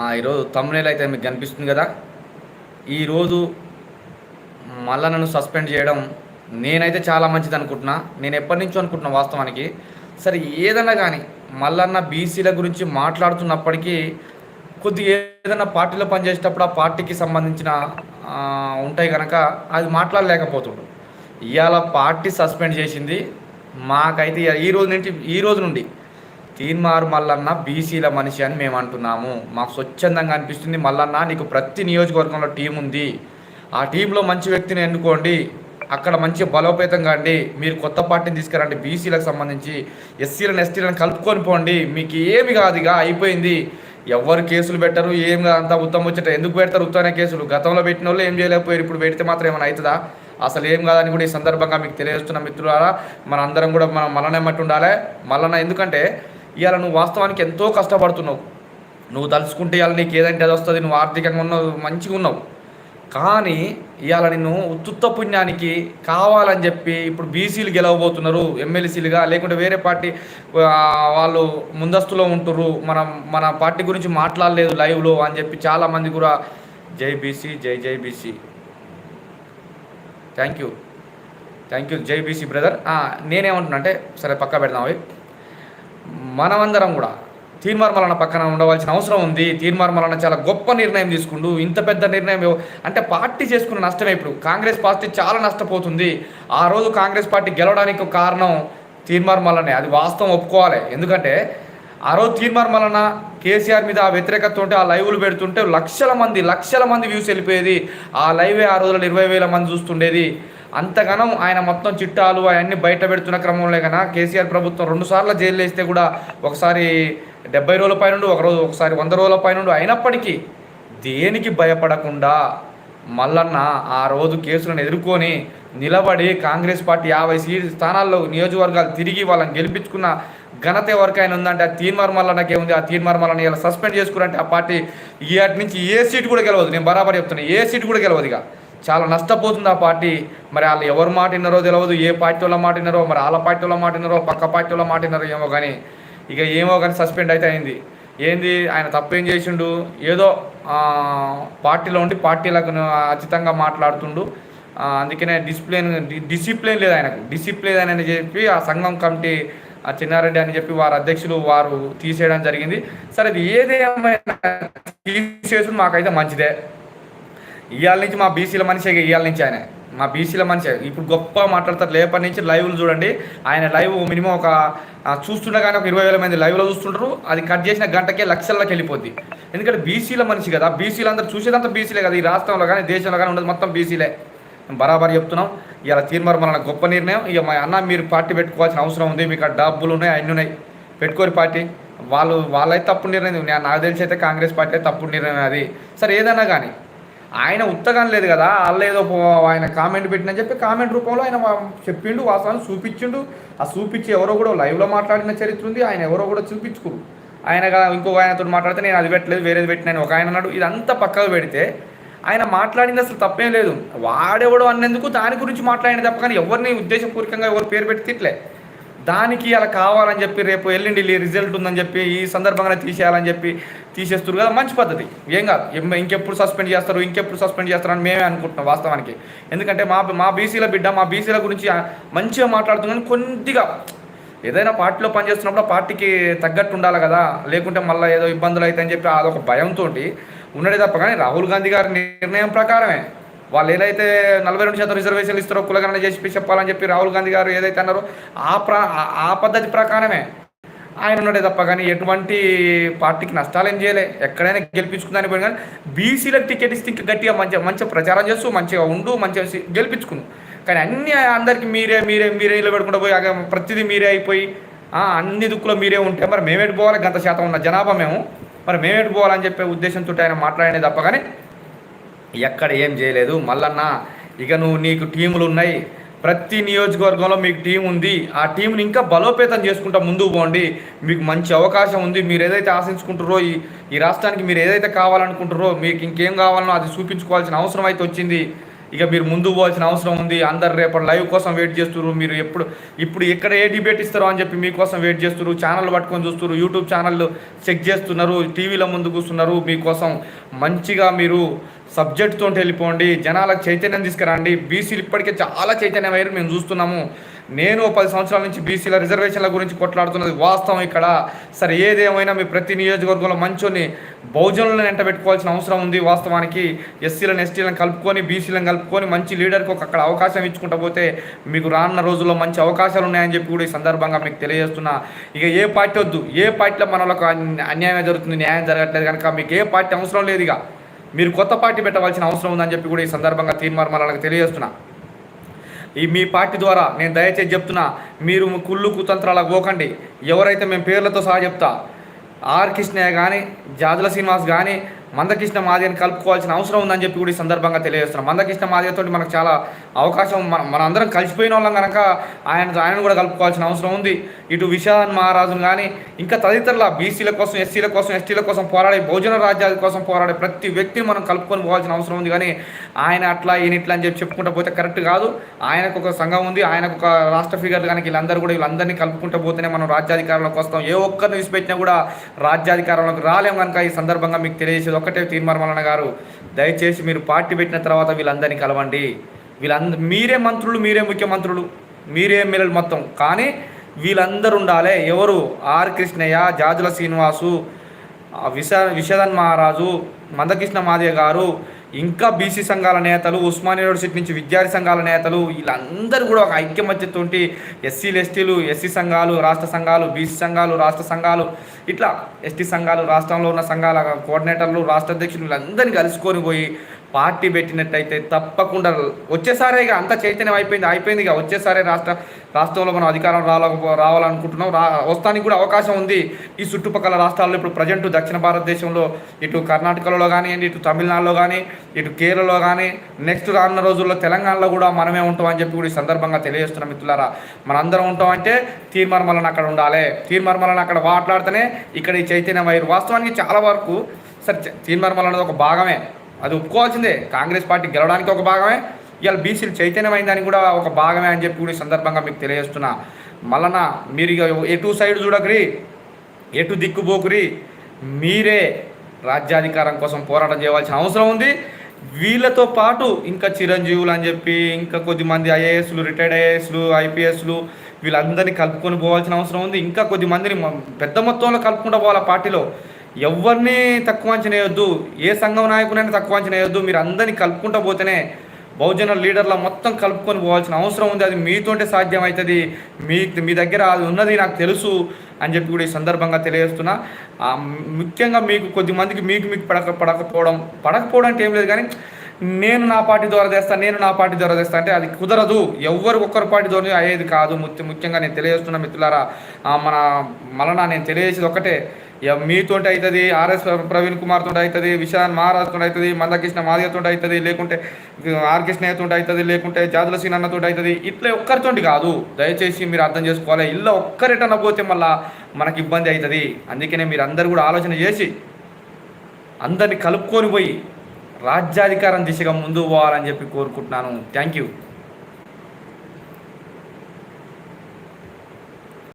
ఈరోజు తమ్మునేలు అయితే మీకు కనిపిస్తుంది కదా. ఈరోజు మళ్ళా నన్ను సస్పెండ్ చేయడం నేనైతే చాలా మంచిది అనుకుంటున్నా. నేను ఎప్పటి నుంచో అనుకుంటున్నా వాస్తవానికి. సరే ఏదన్నా కానీ మల్లన్న బీసీల గురించి మాట్లాడుతున్నప్పటికీ కొద్దిగా ఏదైనా పార్టీలో పనిచేసేటప్పుడు ఆ పార్టీకి సంబంధించిన ఉంటాయి కనుక అది మాట్లాడలేకపోతుండు. ఇవాళ పార్టీ సస్పెండ్ చేసింది. మాకైతే ఈ రోజు నుంచి ఈ రోజు నుండి తీన్మారు మల్లన్న బీసీల మనిషి అని మేము అంటున్నాము మాకు స్వచ్ఛందంగా అనిపిస్తుంది. మల్లన్న నీకు ప్రతి నియోజకవర్గంలో టీం ఉంది. ఆ టీంలో మంచి వ్యక్తిని ఎన్నుకోండి. అక్కడ మంచి బలోపేతం కాండి మీరు కొత్త పార్టీని తీసుకురండి బీసీలకు సంబంధించి ఎస్సీలను ఎస్టీలను కలుపుకొని పోండి. మీకు ఏమి కాదు ఇక అయిపోయింది. ఎవరు కేసులు పెట్టరు ఏం అంతా ఉత్తమ వచ్చేట. ఎందుకు పెడతారు ఉత్తమైన కేసులు? గతంలో పెట్టిన వాళ్ళు ఏం చేయలేకపోయారు. ఇప్పుడు పెడితే మాత్రం ఏమైనా అవుతుందా? అసలు ఏం కాదని కూడా ఈ సందర్భంగా మీకు తెలియజేస్తున్న మిత్రులారా మన అందరం కూడా మనం మల్లనే మట్టి ఉండాలి మల్లన్న ఎందుకంటే ఇవాళ నువ్వు వాస్తవానికి ఎంతో కష్టపడుతున్నావు. నువ్వు తలుచుకుంటే ఇవాళ నీకు ఏదంటే అది వస్తుంది నువ్వు ఆర్థికంగా ఉన్నావు మంచిగా ఉన్నావు. కానీ ఇవాళ నిన్ను ఉత్తుత్త పుణ్యానికి కావాలని చెప్పి ఇప్పుడు బీసీలు గెలవబోతున్నారు ఎమ్మెల్సీలుగా లేకుంటే వేరే పార్టీ వాళ్ళు ముందస్తులో ఉంటుర్రు మనం మన పార్టీ గురించి మాట్లాడలేదు లైవ్లో అని చెప్పి చాలామంది కూడా జై బీసీ జై జై BC. Thank you. Thank you జై బీసీ బ్రదర్. నేనేమంటున్నా అంటే సరే పక్క పెడదాం అవి. మనమందరం కూడా తీర్మార్మలన పక్కన ఉండవలసిన అవసరం ఉంది. తీర్మార్మలన చాలా గొప్ప నిర్ణయం తీసుకుండు ఇంత పెద్ద నిర్ణయం అంటే పార్టీ చేసుకున్న నష్టమే ఇప్పుడు. కాంగ్రెస్ పార్టీ చాలా నష్టపోతుంది. ఆ రోజు కాంగ్రెస్ పార్టీ గెలవడానికి ఒక కారణం తీర్మార్మలనే. అది వాస్తవం ఒప్పుకోవాలి. ఎందుకంటే ఆ రోజు తీర్మార్మలన కేసీఆర్ మీద ఆ వ్యతిరేకత ఉంటే ఆ లైవ్లు పెడుతుంటే లక్షల మంది లక్షల మంది వ్యూస్ వెళ్ళిపోయేది. ఆ లైవే ఆ రోజుల్లో ఇరవై వేల మంది చూస్తుండేది. అంతగానం ఆయన మొత్తం చిట్టాలు అవన్నీ బయట పెడుతున్న క్రమంలో కన్నా కేసీఆర్ ప్రభుత్వం రెండు సార్లు జైలు వేస్తే కూడా ఒకసారి డెబ్బై రోజుల పైన ఒక రోజు ఒకసారి వంద రోజుల పైన అయినప్పటికీ దేనికి భయపడకుండా మల్లన్న ఆ రోజు కేసులను ఎదుర్కొని నిలబడి కాంగ్రెస్ పార్టీ యాభై సీట్ స్థానాల్లో నియోజకవర్గాలు తిరిగి వాళ్ళని గెలిపించుకున్న ఘనత ఎవరికైనా ఉందంటే ఆ తీన్మార్ మల్లన్నకే ఉంది. ఆ తీన్మార్ మల్లన్న ఇలా సస్పెండ్ చేసుకురంటే ఆ పార్టీ ఈటి నుంచి ఏ సీట్ కూడా గెలవదు. నేను బరాబర్ చెప్తున్నా ఏ సీట్ కూడా గెలవదు ఇక. చాలా నష్టపోతుంది ఆ పార్టీ. మరి వాళ్ళు ఎవరు మాట విన్నారో తెలియదు ఏ పార్టీ వాళ్ళ మాట విన్నారో మరి వాళ్ళ పార్టీ వాళ్ళ మాట విన్నారో పక్క పార్టీ వాళ్ళ మాట విన్నారో ఏమో కానీ ఇక ఏమో కానీ సస్పెండ్ అయితే అయింది. ఏంది? ఆయన తప్పేం చేసిండు? ఏదో పార్టీలో ఉండి పార్టీలకు అచితంగా మాట్లాడుతుండు. అందుకనే డిసిప్లిన్ డిసిప్లిన్ లేదు ఆయనకు. డిసిప్లిన్ అని చెప్పి ఆ సంఘం కమిటీ ఆ చిన్నారెడ్డి అని చెప్పి వారి అధ్యక్షులు వారు తీసేయడం జరిగింది. సరే ఇది ఏదేమైనా తీసేసి మాకైతే మంచిదే. ఇవాళ నుంచి మా బీసీల మనిషి ఇవాళ నుంచి ఆయన. మా బీసీల మనిషి. ఇప్పుడు గొప్ప మాట్లాడతారు. లేపటి నుంచి లైవ్లు చూడండి. ఆయన లైవ్ మినిమం ఒక ఆ, చూస్తుండగానే ఒక ఇరవై వేల మంది లైవ్లో చూస్తుంటారు. అది కట్ చేసిన గంటకే లక్షల్లోకి వెళ్ళిపోద్ది. ఎందుకంటే బీసీల మనిషి కదా. బీసీలు అందరూ చూసేదంతా బీసీలే కదా. ఈ రాష్ట్రంలో కానీ దేశంలో కానీ ఉండదు మొత్తం బీసీలే. బరాబర్ చెప్తున్నాం. ఇలా తీర్మార్ మన గొప్ప నిర్ణయం. ఇక మా అన్న మీరు పార్టీ పెట్టుకోవాల్సిన అవసరం ఉంది. మీకు డబ్బులు ఉన్నాయి అన్నీ ఉన్నాయి. పెట్టుకోరు పార్టీ. వాళ్ళు వాళ్ళైతే తప్పుడు నిర్ణయం. నాకు తెలిసి అయితే కాంగ్రెస్ పార్టీ అయితే తప్పుడు నిర్ణయం అది. సరే ఏదైనా కానీ. ఆయన ఉత్తగం లేదు కదా వాళ్ళు ఏదో ఆయన కామెంట్ పెట్టినని చెప్పి కామెంట్ రూపంలో ఆయన చెప్పిండు వాస్తవాన్ని చూపించిండు. ఆ చూపించి ఎవరో కూడా లైవ్లో మాట్లాడిన చరిత్ర ఉంది ఆయన ఎవరో కూడా చూపించుకురు. ఆయన ఇంకొక ఆయనతో మాట్లాడితే నేను అది పెట్టలేదు వేరేది పెట్టినాను ఒక ఆయన అన్నాడు. ఇదంతా పక్కకు పెడితే ఆయన మాట్లాడింది అసలు తప్పేం లేదు. వాడెవడో అన్నందుకు దాని గురించి మాట్లాడిన తప్ప కానీ ఎవరిని ఉద్దేశపూర్వకంగా ఎవరు పేరు పెట్టి తిట్లే. దానికి అలా కావాలని చెప్పి రేపు ఎల్లుండి రిజల్ట్ ఉందని చెప్పి ఈ సందర్భంగా తీసేయాలని చెప్పి తీసేస్తారు కదా మంచి పద్ధతి. ఏం కాదు. ఇంకెప్పుడు సస్పెండ్ చేస్తారు ఇంకెప్పుడు సస్పెండ్ చేస్తారు అని మేమే అనుకుంటున్నాం వాస్తవానికి. ఎందుకంటే మా మా బీసీల బిడ్డ మా బీసీల గురించి మంచిగా మాట్లాడుతున్నాను కొద్దిగా ఏదైనా పార్టీలో పనిచేస్తున్నప్పుడు పార్టీకి తగ్గట్టు ఉండాలి కదా. లేకుంటే మళ్ళీ ఏదో ఇబ్బందులు అవుతాయని చెప్పి అదొక భయంతో ఉన్నది తప్ప కానీ రాహుల్ గాంధీ గారి నిర్ణయం ప్రకారమే. వాళ్ళు ఏదైతే నలభై రెండు శాతం రిజర్వేషన్లు ఇస్తారో కులగణన చేసి చెప్పాలని చెప్పి రాహుల్ గాంధీ గారు ఏదైతే అన్నారో ఆ ప్ర ఆ పద్ధతి ప్రకారమే. ఆయన ఉన్నాడే తప్ప కానీ ఎటువంటి పార్టీకి నష్టాలు ఏం చేయలే. ఎక్కడైనా గెలిపించుకుందని పోయిన కానీ బీసీలకు టికెట్ ఇస్తే ఇంకా గట్టిగా మంచిగా మంచిగా ప్రచారం చేస్తూ మంచిగా ఉండు మంచిగా సి- గెలిపించుకున్నాం. కానీ అన్ని అందరికీ మీరే మీరే మీరే ఇల్లు పోయి ప్రతిదీ మీరే అయిపోయి అన్ని దుక్కులో మీరే ఉంటే మరి మేమేటి పోవాలి? గంత శాతం ఉన్న జనాభా మేము. మరి మేమేటి పోవాలని చెప్పే ఉద్దేశంతో ఆయన మాట్లాడినది తప్ప కానీ ఎక్కడ ఏం చేయలేదు. మల్లన్న ఇక నువ్వు నీకు టీములు ఉన్నాయి. ప్రతి నియోజకవర్గంలో మీకు టీం ఉంది. ఆ టీంని ఇంకా బలోపేతం చేసుకుంటా ముందుకు పోండి. మీకు మంచి అవకాశం ఉంది. మీరు ఏదైతే ఆశించుకుంటారో ఈ ఈ రాష్ట్రానికి మీరు ఏదైతే కావాలనుకుంటారో మీకు ఇంకేం కావాలనో అది చూపించుకోవాల్సిన అవసరం అయితే వచ్చింది. ఇక మీరు ముందు పోవాల్సిన అవసరం ఉంది. అందరు రేపటి లైవ్ కోసం వెయిట్ చేస్తున్నారు మీరు ఎప్పుడు ఇప్పుడు ఎక్కడ ఏ డిబేట్ ఇస్తారో అని చెప్పి మీకోసం వెయిట్ చేస్తున్నారు ఛానల్ పట్టుకొని చూస్తున్నారు యూట్యూబ్ ఛానల్ చెక్ చేస్తున్నారు. టీవీల ముందు కూర్చున్నారు. మీకోసం మంచిగా మీరు సబ్జెక్ట్తో వెళ్ళిపోండి జనాలకు చైతన్యం తీసుకురండి. బీసీలు ఇప్పటికే చాలా చైతన్యం అయ్యారు మేము చూస్తున్నాము. నేను పది సంవత్సరాల నుంచి బీసీల రిజర్వేషన్ల గురించి కొట్లాడుతున్నది వాస్తవం ఇక్కడ. సరే ఏదేమైనా మీ ప్రతి నియోజకవర్గంలో మంచోని బహుజనులను వెంట పెట్టుకోవాల్సిన అవసరం ఉంది వాస్తవానికి. ఎస్సీలను ఎస్టీలను కలుపుకొని బీసీలను కలుపుకొని మంచి లీడర్కి ఒక అక్కడ అవకాశం ఇచ్చుకుంటా పోతే మీకు రానున్న రోజుల్లో మంచి అవకాశాలు ఉన్నాయని చెప్పి కూడా ఈ సందర్భంగా మీకు తెలియజేస్తున్నా. ఇక ఏ పార్టీ వద్దు ఏ పార్టీలో మన వాళ్ళకు అన్యాయం జరుగుతుంది న్యాయం జరగట్లేదు కనుక మీకు ఏ పార్టీ అవసరం లేదు ఇక. మీరు కొత్త పార్టీ పెట్టవలసిన అవసరం ఉందని చెప్పి కూడా ఈ సందర్భంగా తీర్మానాలకు తెలియజేస్తున్నా. ఈ మీ పార్టీ ద్వారా నేను దయచేసి చెప్తున్నా మీరు కుళ్ళు కుతంత్రాలకు పోకండి. ఎవరైతే మేము పేర్లతో సహా చెప్తా ఆర్ కృష్ణయ్య కానీ జాదుల శ్రీనివాస్ కానీ మందకృష్ణ మాదిని కలుపుకోవాల్సిన అవసరం ఉందని చెప్పి కూడా ఈ సందర్భంగా తెలియజేస్తున్నాం. మందకృష్ణ మాదితో మనకు చాలా అవకాశం మన మనందరం కలిసిపోయిన వాళ్ళం కనుక ఆయన ఆయన కూడా కలుపుకోవాల్సిన అవసరం ఉంది. ఇటు విశాన్ మహారాజును కానీ ఇంకా తదితరుల బీసీల కోసం ఎస్సీల కోసం ఎస్టీల కోసం పోరాడే బహుజన రాజ్యాల కోసం పోరాడే ప్రతి వ్యక్తిని మనం కలుపుకొని పోవాల్సిన అవసరం ఉంది. కానీ ఆయన అట్లా ఈయన ఇట్లా అని చెప్పి చెప్పుకుంటూ పోతే కరెక్ట్ కాదు. ఆయనకు ఒక సంఘం ఉంది. ఆయనకు ఒక రాష్ట్ర ఫిగర్ కానీ వీళ్ళందరూ కూడా వీళ్ళందరినీ కలుపుకుంటూ పోతేనే మనం రాజ్యాధికారంలోకి వస్తాం. ఏ ఒక్కరిని విసిపెట్టినా కూడా రాజ్యాధికారంలోకి రాలేం కనుక ఈ సందర్భంగా మీకు తెలియజేసేది ఒక్కటే తీర్మార్మలన్న గారు దయచేసి మీరు పార్టీ పెట్టిన తర్వాత వీళ్ళందరినీ కలవండి. వీళ్ళంద మీరే మంత్రులు మీరే ముఖ్యమంత్రులు మీరే ఎమ్మెల్యేలు మొత్తం. కానీ వీళ్ళందరూ ఉండాలి. ఎవరు? ఆర్ కృష్ణయ్య జాజుల శ్రీనివాసు విష విశ విషదన్ మహారాజు మందకృష్ణ మాదే గారు ఇంకా బీసీ సంఘాల నేతలు ఉస్మానియా యూనివర్సిటీ నుంచి విద్యార్థి సంఘాల నేతలు వీళ్ళందరూ కూడా ఒక ఐక్యమత్యతోటి ఎస్సీలు ఎస్టీలు ఎస్సీ సంఘాలు రాష్ట్ర సంఘాలు బీసీ సంఘాలు రాష్ట్ర సంఘాలు ఇట్లా ఎస్టీ సంఘాలు రాష్ట్రంలో ఉన్న సంఘాల కోఆర్డినేటర్లు రాష్ట్ర అధ్యక్షులు వీళ్ళందరినీ కలుసుకొని పోయి పార్టీ పెట్టినట్టయితే తప్పకుండా వచ్చేసారే ఇక అంత చైతన్యం అయిపోయింది అయిపోయింది ఇక. వచ్చేసారే రాష్ట్ర రాష్ట్రంలో మనం అధికారం రావాల రావాలనుకుంటున్నాం. రా వస్తానికి కూడా అవకాశం ఉంది. ఈ చుట్టుపక్కల రాష్ట్రాల్లో ఇప్పుడు ప్రజెంట్ దక్షిణ భారతదేశంలో ఇటు కర్ణాటకలో కానివ్వండి ఇటు తమిళనాడులో కానీ ఇటు కేరళలో కానీ నెక్స్ట్ రానున్న రోజుల్లో తెలంగాణలో కూడా మనమే ఉంటామని చెప్పి కూడా ఈ సందర్భంగా తెలియజేస్తున్నాం మిత్రులారా. మనందరం ఉంటామంటే తీర్మర్మలను అక్కడ ఉండాలి. తీర్మర్మలను అక్కడ మాట్లాడితేనే ఇక్కడ ఈ చైతన్యం అయ్యారు వాస్తవానికి చాలా వరకు సరే తీర్మర్మలు అనేది ఒక భాగమే. అది ఒప్పుకోవాల్సిందే. కాంగ్రెస్ పార్టీ గెలవడానికి ఒక భాగమే. ఇవాళ బీసీలు చైతన్యమైందని కూడా ఒక భాగమే అని చెప్పి కూడా ఈ సందర్భంగా మీకు తెలియజేస్తున్నా. మళ్ళన మీరు ఇక ఎటు సైడ్ చూడకరి ఎటు దిక్కుపోకురి మీరే రాజ్యాధికారం కోసం పోరాటం చేయవలసిన అవసరం ఉంది. వీళ్ళతో పాటు ఇంకా చిరంజీవులు అని చెప్పి ఇంకా కొద్దిమంది ఐఏఎస్లు రిటైర్డ్ ఐఏఎస్లు ఐపీఎస్లు వీళ్ళందరినీ కలుపుకొని పోవాల్సిన అవసరం ఉంది. ఇంకా కొద్ది మందిని పెద్ద మొత్తంలో కలుపుకుంటూ పోవాలి పార్టీలో? ఎవరిని తక్కువ అంచనా వేయొద్దు ఏ సంఘం నాయకునైనా తక్కువ అంచనా వేయొద్దు మీరు అందరినీ కలుపుకుంటూ పోతేనే బహుజన లీడర్ల మొత్తం కలుపుకొని పోవాల్సిన అవసరం ఉంది. అది మీతోటే సాధ్యం అవుతుంది మీ మీ దగ్గర అది ఉన్నది నాకు తెలుసు అని చెప్పి కూడా ఈ సందర్భంగా తెలియజేస్తున్నా. ముఖ్యంగా మీకు కొద్ది మందికి మీకు మీకు పడక పడకపోవడం పడకపోవడం అంటే ఏం లేదు కానీ నేను నా పార్టీ ద్వారా తెస్తాను నేను నా పార్టీ ద్వారా తెస్తా అంటే అది కుదరదు. ఎవరు ఒక్కరి పార్టీ ద్వారా అయ్యేది కాదు. ముఖ్యంగా నేను తెలియజేస్తున్నా మిత్రులారా మన మలన నేను తెలియజేసేది ఒకటే ఇక మీతోటి అవుతుంది ఆర్ఎస్ ప్రవీణ్ కుమార్ తోటి అవుతుంది విశాన్ మహారాజ్ తోటి అవుతుంది మందకృష్ణ మాదిగ తోటి అవుతుంది లేకుంటే ఆర్ కృష్ణయ్య అవుతుంది లేకుంటే జాదుల సీనన్నతో అవుతుంది ఇట్లా ఒక్కరితోటి కాదు. దయచేసి మీరు అర్థం చేసుకోవాలి ఇల్లు ఒక్కరిటన పోతే మళ్ళా మనకి ఇబ్బంది అవుతుంది అందుకనే మీరు అందరు కూడా ఆలోచన చేసి అందరిని కలుపుకొని పోయి రాజ్యాధికారం దిశగా ముందు పోవాలని చెప్పి కోరుకుంటున్నాను. Thank you